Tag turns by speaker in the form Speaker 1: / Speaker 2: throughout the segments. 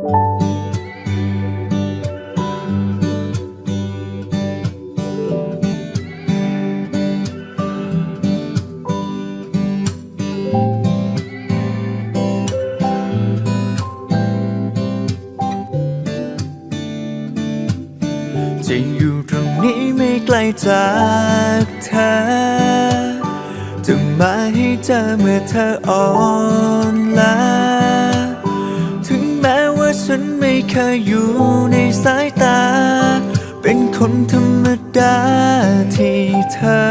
Speaker 1: จะอยู่ตรงนี้ไม่ไกลจากเธอ จะมาให้เจอเมื่อเธออ่อนล้าถึงแม้ว่า ฉันไม่เคยอยู่ในสายตา เป็นคนธรรมดาที่เธอ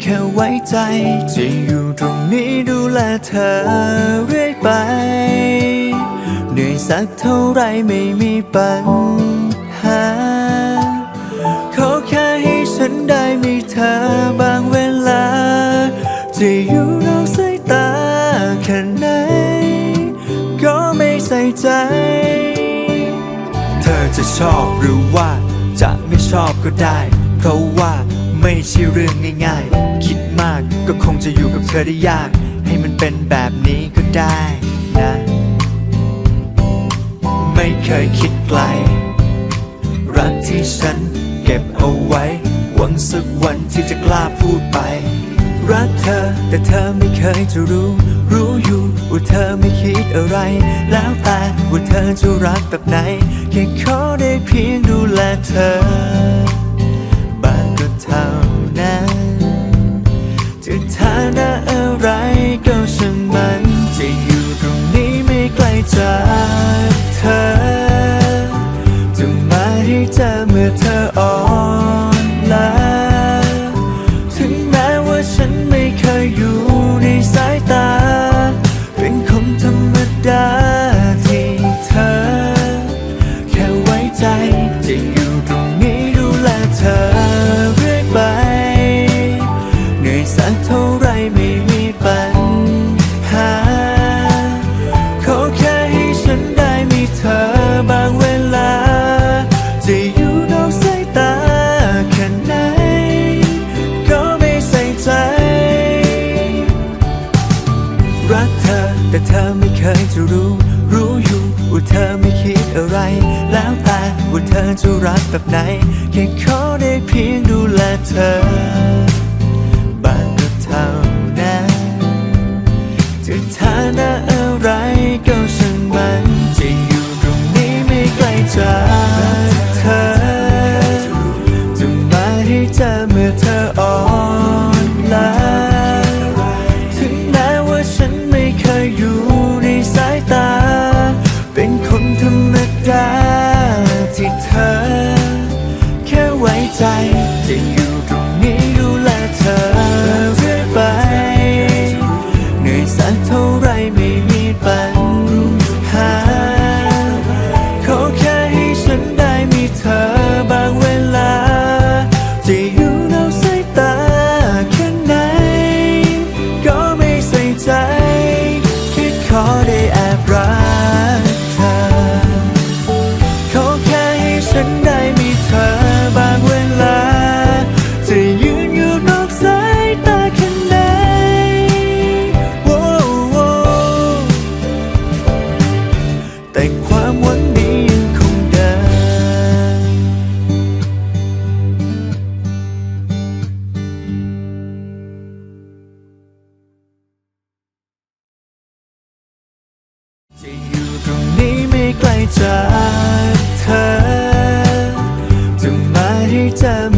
Speaker 1: แค่ไว้ใจจะอยู่ตรงนี้ดูแลเธอเรื่อยไป เหนื่อยสักเท่าไรไม่มีปัญหา ขอแค่ให้ฉันได้มีเธอ จะชอบหรือว่าจะไม่ชอบก็ได้ เพราะว่าไม่ใช่เรื่องง่ายๆ คิดมากก็คงจะอยู่กับเธอได้ยาก ให้มันเป็นแบบนี้ก็ได้นะ ไม่เคยคิดไกล รักที่ฉันเก็บเอาไว้ หวังสักวันที่จะกล้าพูดไป รักเธอแต่เธอไม่เคยจะรู้ รู้อยู่ ว่าเธอไม่คิดอะไร แล้วแต่ว่าเธอจะรักแบบไหน แค่ขอได้เพียงดูแลเธอ จะอยู่ตรงนี้ดูแลเธอ จะรักแบบไหน แค่ขอได้เพียงดูแลเธอ ใจจะอยู่ จะอยู่ตรงนี้ไม่ไกลจากเธอจะมาให้เจอ